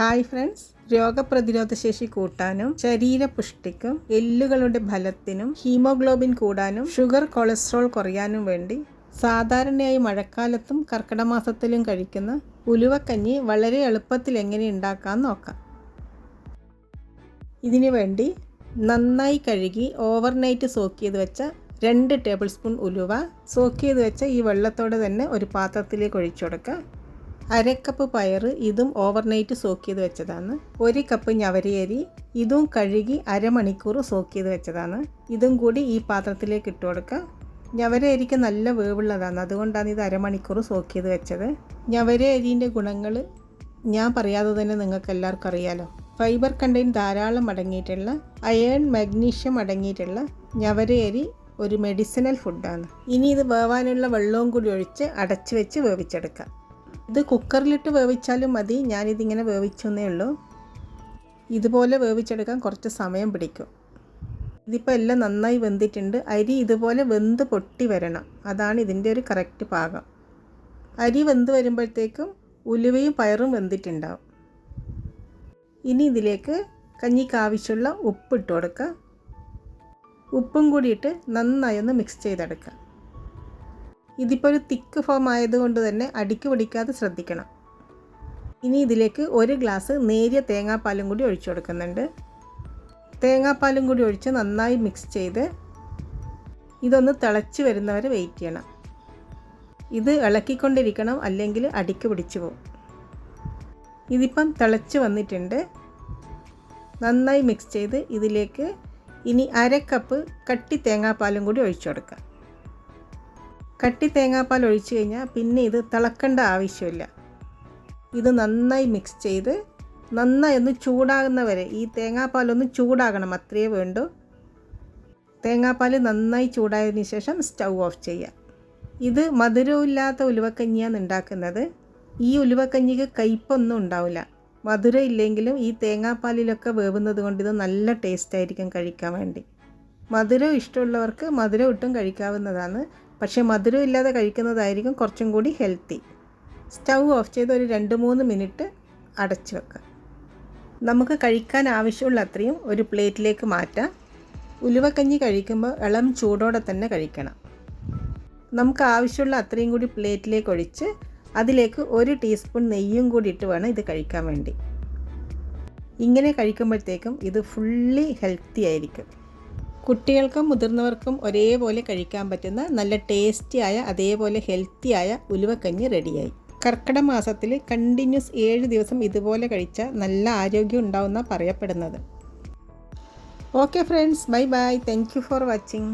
Hi friends രോഗപ്രതിരോധ ശേഷി കൂട്ടാനും ശരീരപുഷ്ടിക്കും എല്ലുകളുടെ ഫലത്തിനും ഹീമോഗ്ലോബിൻ കൂടാനും ഷുഗർ കൊളസ്ട്രോൾ കുറയാനും വേണ്ടി സാധാരണയായി മഴക്കാലത്തും കർക്കിടമാസത്തിലും കഴിക്കുന്ന ഉലുവക്കഞ്ഞി വളരെ എളുപ്പത്തിൽ എങ്ങനെ ഉണ്ടാക്കാൻ നോക്കാം. ഇതിനു വേണ്ടി നന്നായി കഴുകി ഓവർനൈറ്റ് സോക്ക് ചെയ്ത് വെച്ച രണ്ട് ടേബിൾ സ്പൂൺ ഉലുവ. സോക്ക് ചെയ്ത് വെച്ച ഈ വെള്ളത്തോടെ തന്നെ ഒരു പാത്രത്തിലേക്ക് ഒഴിച്ചു കൊടുക്കുക. അരക്കപ്പ് പയർ ഇതും ഓവർനൈറ്റ് സോക്ക് ചെയ്ത് വെച്ചതാണ്. ഒരു കപ്പ് ഞവരയരി ഇതും കഴുകി അരമണിക്കൂർ സോക്ക് ചെയ്ത് വെച്ചതാണ്. ഇതും കൂടി ഈ പാത്രത്തിലേക്ക് ഇട്ട് കൊടുക്കുക ഞവരയരിക്ക് നല്ല വേവുള്ളതാണ്. അതുകൊണ്ടാണ് ഇത് അരമണിക്കൂർ സോക്ക് ചെയ്ത് വെച്ചത്. ഞവരരിന്റെ ഗുണങ്ങൾ ഞാൻ പറയാതെ തന്നെ നിങ്ങൾക്ക് എല്ലാവർക്കും അറിയാലോ. ഫൈബർ കണ്ടെയ്ൻ ധാരാളം അടങ്ങിയിട്ടുള്ള അയേൺ മഗ്നീഷ്യം അടങ്ങിയിട്ടുള്ള ഞവരയരി ഒരു മെഡിസിനൽ ഫുഡാണ് ഇനി ഇത് വേവാനുള്ള വെള്ളവും കൂടി ഒഴിച്ച് അടച്ചു വെച്ച് വേവിച്ചെടുക്കാം. ഇത് കുക്കറിലിട്ട് വേവിച്ചാലും മതി. ഞാനിതിങ്ങനെ വേവിച്ചെന്നേ ഉള്ളൂ. ഇതുപോലെ വേവിച്ചെടുക്കാൻ കുറച്ച് സമയം പിടിക്കും. ഇതിപ്പോൾ എല്ലാം നന്നായി വെന്തിട്ടുണ്ട്. അരി ഇതുപോലെ വെന്ത് പൊട്ടി വരണം. അതാണ് ഇതിന്റെ ഒരു കറക്റ്റ് പാകം. അരി വെന്ത് വരുമ്പോഴത്തേക്കും ഉലുവയും പയറും വെന്തിട്ടുണ്ടാവും. ഇനി ഇതിലേക്ക് കഞ്ഞിക്ക് ആവശ്യമുള്ള ഉപ്പ് ഇട്ട് കൊടുക്കുക. ഉപ്പും കൂടിയിട്ട് നന്നായി ഒന്ന് മിക്സ് ചെയ്തെടുക്കുക. ഇതിപ്പോൾ ഒരു തിക്ക് ഫോം ആയതുകൊണ്ട് തന്നെ അടിക്ക് പിടിക്കാതെ ശ്രദ്ധിക്കണം. ഇനി ഇതിലേക്ക് ഒരു ഗ്ലാസ് നേരിയ തേങ്ങാപ്പാലും കൂടി ഒഴിച്ചു കൊടുക്കുന്നുണ്ട്. തേങ്ങാപ്പാലും കൂടി ഒഴിച്ച് നന്നായി മിക്സ് ചെയ്ത് ഇതൊന്ന് തിളച്ച് വരുന്നവരെ വെയിറ്റ് ചെയ്യണം. ഇത് ഇളക്കിക്കൊണ്ടിരിക്കണം അല്ലെങ്കിൽ അടിക്ക് പിടിച്ചു പോകും. ഇതിപ്പം തിളച്ച് വന്നിട്ടുണ്ട്. നന്നായി മിക്സ് ചെയ്ത് ഇതിലേക്ക് ഇനി അര കപ്പ് കട്ടി തേങ്ങാപ്പാലും കൂടി ഒഴിച്ചു കൊടുക്കാം. കട്ടി തേങ്ങാപ്പാൽ ഒഴിച്ചു കഴിഞ്ഞാൽ പിന്നെ ഇത് തിളക്കേണ്ട ആവശ്യമില്ല. ഇത് നന്നായി മിക്സ് ചെയ്ത് നന്നായി ഒന്ന് ചൂടാകുന്നവരെ ഈ തേങ്ങാപ്പാലൊന്ന് ചൂടാകണം അത്രയേ വേണ്ടൂ. തേങ്ങാപ്പാൽ നന്നായി ചൂടായതിന് ശേഷം സ്റ്റൗ ഓഫ് ചെയ്യുക. ഇത് മധുരമില്ലാത്ത ഉലുവക്കഞ്ഞിയാണ് ഉണ്ടാക്കുന്നത്. ഈ ഉലുവക്കഞ്ഞിക്ക് കയ്പൊന്നും ഉണ്ടാവില്ല. മധുരം ഇല്ലെങ്കിലും ഈ തേങ്ങാപ്പാലിലൊക്കെ വേവുന്നത് കൊണ്ട് ഇത് നല്ല ടേസ്റ്റ് ആയിരിക്കും കഴിക്കാൻ വേണ്ടി. മധുരം ഇഷ്ടമുള്ളവർക്ക് മധുരം ഇട്ടും കഴിക്കാവുന്നതാണ്. പക്ഷേ മധുരം ഇല്ലാതെ കഴിക്കുന്നതായിരിക്കും കുറച്ചും കൂടി ഹെൽത്തി. സ്റ്റൗ ഓഫ് ചെയ്ത് ഒരു രണ്ട് മൂന്ന് മിനിറ്റ് അടച്ചു വെക്കുക. നമുക്ക് കഴിക്കാൻ ആവശ്യമുള്ള അത്രയും ഒരു പ്ലേറ്റിലേക്ക് മാറ്റാം. ഉലുവക്കഞ്ഞി കഴിക്കുമ്പോൾ ഇളം ചൂടോടെ തന്നെ കഴിക്കണം. നമുക്ക് ആവശ്യമുള്ള അത്രയും കൂടി പ്ലേറ്റിലേക്ക് ഒഴിച്ച് അതിലേക്ക് ഒരു ടീസ്പൂൺ നെയ്യും കൂടി ഇട്ട് വേണം ഇത് കഴിക്കാൻ വേണ്ടി. ഇങ്ങനെ കഴിക്കുമ്പോഴത്തേക്കും ഇത് ഫുള്ളി ഹെൽത്തി ആയിരിക്കും. കുട്ടികൾക്കും മുതിർന്നവർക്കും ഒരേപോലെ കഴിക്കാൻ പറ്റുന്ന നല്ല ടേസ്റ്റിയായ അതേപോലെ ഹെൽത്തിയായ ഉലുവക്കഞ്ഞി റെഡിയായി. കർക്കിടക മാസത്തിൽ കണ്ടിന്യൂസ് ഏഴ് ദിവസം ഇതുപോലെ കഴിച്ചാൽ നല്ല ആരോഗ്യം ഉണ്ടാവുന്ന പറയപ്പെടുന്നത്. Okay friends bye bye. Thank for watching